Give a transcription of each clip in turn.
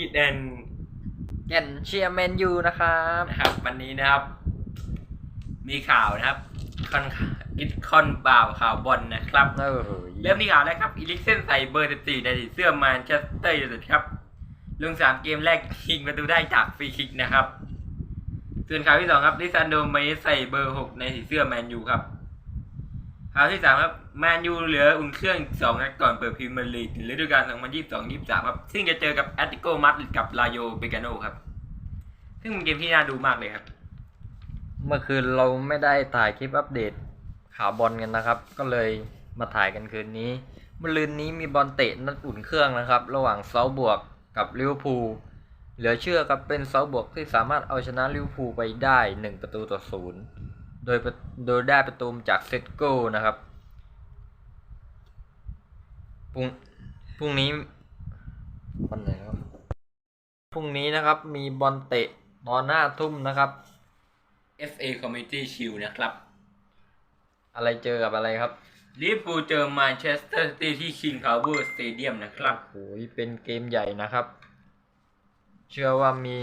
กิดแอนแก่นเชียร์แมนยูนะครับนะครับ วันนี้นะครับ มีข่าวนะครับคอนอิทคอนบ่าวข่าวบอลนะครับ เออเริ่มที่ข่าวแรกครับอีลิกเซนใส่เบอร์ 14 ในเสื้อแมนเชสเตอร์ยูไนเต็ดครับลงสามเกมแรกยิงประตูได้จากฟรีคิกนะครับ ส่วนข่าวที่สองครับลิซันโดเมสใส่เบอร์ 6 ในสีเสื้อแมนยูครับ ข่าวที่สามครับแมนยูเหลืออุ่นเครื่องสองนัดก่อนเปิดพรีเมียร์ลีกฤดูกาล2022-23ครับ ซึ่งจะเจอกับแอตติโกมาดริดกับลาโยเบกาโนครับ ซึ่งเป็นเกมที่น่าดูมากเลยครับ เมื่อคืนเราไม่ได้ถ่ายคลิปอัปเดตข่าวบอลกันนะครับ ก็เลยมาถ่ายกันคืนนี้เมื่อลืนนี้มีบอลเตะนัดอุ่นเครื่องนะครับ ระหว่างเซาบวกกับลิเวอร์พูลเหลือเชื่อครับเป็นเซาบวกที่สามารถเอาชนะลิเวอร์พูลไปได้ 1 ประตูต่อศูนย์ โดยประโดยได้ประตูมาจากเซตโก้นะครับพรุ่งพรุ่งนี้วันไหนครับพรุ่งนี้นะครับมีบอลเตะตอนหน้าทุ่มนะครับ FA Community Shield นะครับ อะไรเจอกับอะไรครับลิเวอร์พูลเจอแมนเชสเตอร์ซิตี้ที่ King Power Stadium นะครับโอ้ยเป็นเกมใหญ่นะครับ เชื่อว่ามี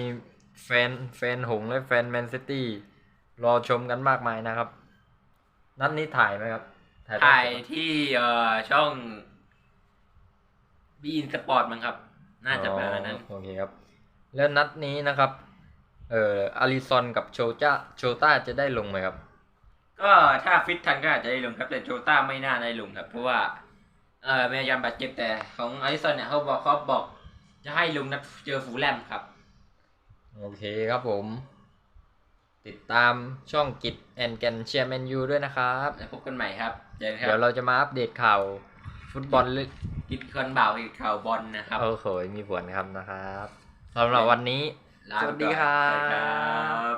แฟนแฟนหงส์และแฟนแมนซิตี้ รอชมกันมากมายนะครับ นัดนี้ถ่ายไหมครับทอดถ่ายสดที่เอ่อช่องบีอินสปอร์ตมั้งครับ น่าจะประมาณนั้นอ๋อโอเคครับ แล้วนัดนี้นะครับ เอ่ออาริซอนกับโชจ้าโชต้าจะได้ลงไหมครับ ก็ถ้าฟิตทันก็อาจจะได้ลงครับ แต่โจต้าไม่น่าได้ลงครับ เพราะว่า เอ่อมีอาการบาดเจ็บแต่ของอลิสันเนี่ยเขาบอกเขาบอก จะให้ลงนัดเจอฟูลแลมครับ โอเคครับผม ติดตามช่องกิจแอนแกนเชียร์แมนยูด้วยนะครับแล้วพบกันใหม่ครับเจอกันคเดี๋ยรัวบเราจะมาอัปเดตข่าวฟุตบอลลึกกิดคอนบ่าวอีกข่าวบอลนะครับโอ้โหมีผลครับนะครับสำหรับวันนี้ลาสไปวัสดีก่อนครัสวัสดีครับบ